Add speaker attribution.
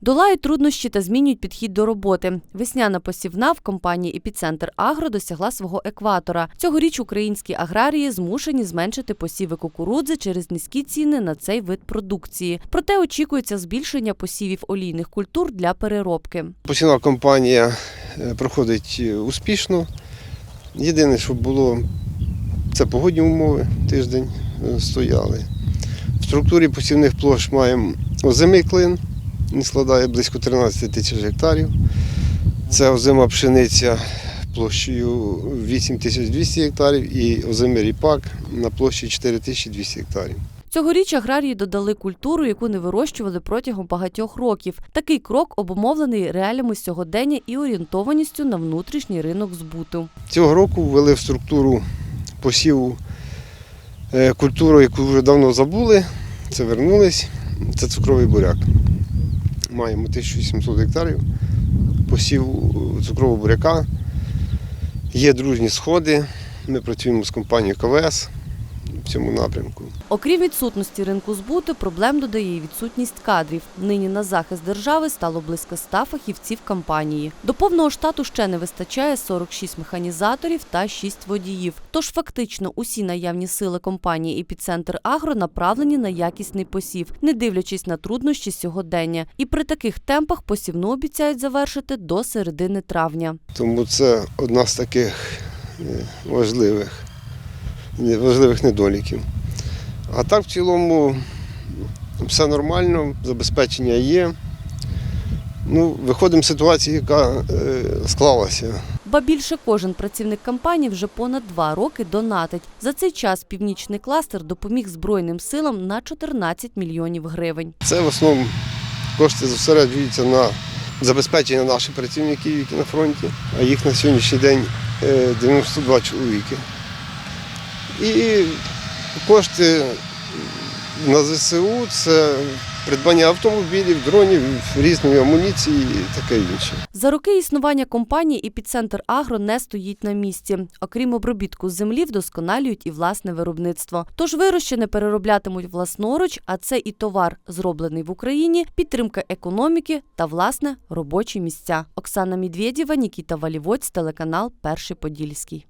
Speaker 1: Долають труднощі та змінюють підхід до роботи. Весняна посівна в компанії Епіцентр Агро досягла свого екватора. Цьогоріч українські аграрії змушені зменшити посіви кукурудзи через низькі ціни на цей вид продукції. Проте очікується збільшення посівів олійних культур для переробки.
Speaker 2: Посівна кампанія е, проходить е, успішно. Єдине, що було, це погодні умови, тиждень е, стояли. В структурі посівних площ маємо озимий клин, він складає близько 13 тисяч гектарів. Це озима пшениця площею 8200 гектарів і озимий ріпак на площі 4200 гектарів.
Speaker 1: Цьогоріч аграрії додали культуру, яку не вирощували протягом багатьох років. Такий крок обумовлений реаліями сьогодення і орієнтованістю на внутрішній ринок збуту.
Speaker 2: Цього року ввели в структуру посіву е, культуру, яку вже давно забули. Це вернулись. Це цукровий буряк. Маємо 1700 гектарів посів цукрового буряка. Є дружні сходи. Ми працюємо з компанією КВС в цьому напрямку.
Speaker 1: Окрім відсутності ринку збуту, проблем додає і відсутність кадрів. Нині на захист держави стало близько 100 фахівців компанії. До повного штату ще не вистачає 46 механізаторів та 6 водіїв. Тож фактично усі наявні сили компанії «Епіцентр Агро» направлені на якісний посів, не дивлячись на труднощі сьогодення. І при таких темпах посівну обіцяють завершити до середини травня.
Speaker 2: Тому це одна з таких е, важливих, важливих недоліків. А так в цілому все нормально, забезпечення є. Ну, виходимо з ситуації, яка е, склалася.
Speaker 1: Ба більше кожен працівник компанії вже понад два роки донатить. За цей час північний кластер допоміг Збройним силам на 14 мільйонів гривень.
Speaker 2: Це в основному кошти зосереджуються на забезпечення наших працівників, які на фронті, а їх на сьогоднішній день е, 92 чоловіки. І кошти на ЗСУ це придбання автомобілів, дронів, різної амуніції і таке інше.
Speaker 1: За роки існування компанії «Епіцентр Агро» не стоїть на місці. Окрім обробітку землі, вдосконалюють і власне виробництво. Тож вирощене перероблятимуть власноруч, а це і товар, зроблений в Україні, підтримка економіки та власне робочі місця. Оксана Медведєва, Нікіта Валівоць, телеканал Перший Подільський.